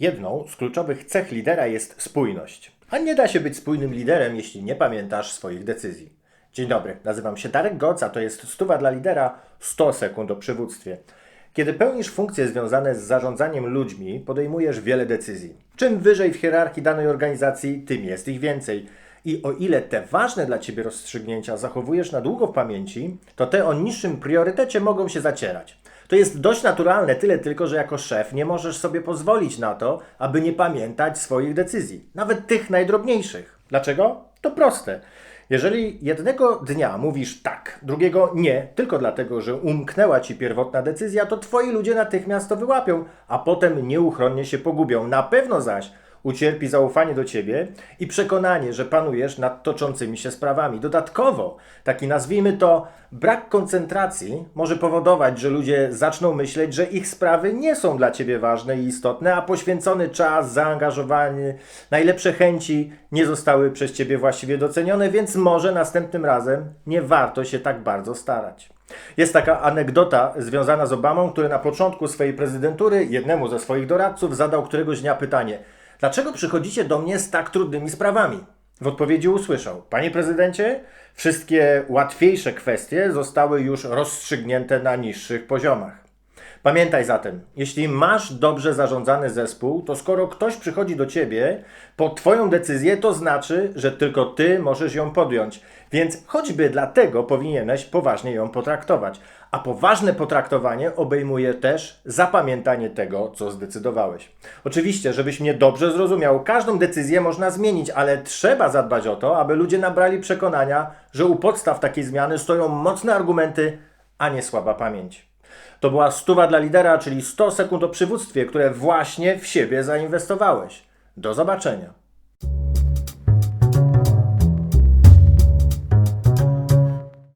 Jedną z kluczowych cech lidera jest spójność. A nie da się być spójnym liderem, jeśli nie pamiętasz swoich decyzji. Dzień dobry, nazywam się Darek Goc, a to jest Stuwa dla Lidera 100 sekund o przywództwie. Kiedy pełnisz funkcje związane z zarządzaniem ludźmi, podejmujesz wiele decyzji. Czym wyżej w hierarchii danej organizacji, tym jest ich więcej. I o ile te ważne dla ciebie rozstrzygnięcia zachowujesz na długo w pamięci, to te o niższym priorytecie mogą się zacierać. To jest dość naturalne, tyle tylko, że jako szef nie możesz sobie pozwolić na to, aby nie pamiętać swoich decyzji, nawet tych najdrobniejszych. Dlaczego? To proste. Jeżeli jednego dnia mówisz tak, drugiego nie, tylko dlatego, że umknęła ci pierwotna decyzja, to twoi ludzie natychmiast to wyłapią, a potem nieuchronnie się pogubią. Na pewno zaś ucierpi zaufanie do ciebie i przekonanie, że panujesz nad toczącymi się sprawami. Dodatkowo, taki nazwijmy to brak koncentracji może powodować, że ludzie zaczną myśleć, że ich sprawy nie są dla ciebie ważne i istotne, a poświęcony czas, zaangażowany, najlepsze chęci nie zostały przez ciebie właściwie docenione, więc może następnym razem nie warto się tak bardzo starać. Jest taka anegdota związana z Obamą, który na początku swojej prezydentury jednemu ze swoich doradców zadał któregoś dnia pytanie: Dlaczego przychodzicie do mnie z tak trudnymi sprawami? W odpowiedzi usłyszał: Panie prezydencie, wszystkie łatwiejsze kwestie zostały już rozstrzygnięte na niższych poziomach. Pamiętaj zatem, jeśli masz dobrze zarządzany zespół, to skoro ktoś przychodzi do ciebie po Twoją decyzję, to znaczy, że tylko Ty możesz ją podjąć. Więc choćby dlatego powinieneś poważnie ją potraktować. A poważne potraktowanie obejmuje też zapamiętanie tego, co zdecydowałeś. Oczywiście, żebyś mnie dobrze zrozumiał, każdą decyzję można zmienić, ale trzeba zadbać o to, aby ludzie nabrali przekonania, że u podstaw takiej zmiany stoją mocne argumenty, a nie słaba pamięć. To była stuwa dla lidera, czyli 100 sekund o przywództwie, które właśnie w siebie zainwestowałeś. Do zobaczenia.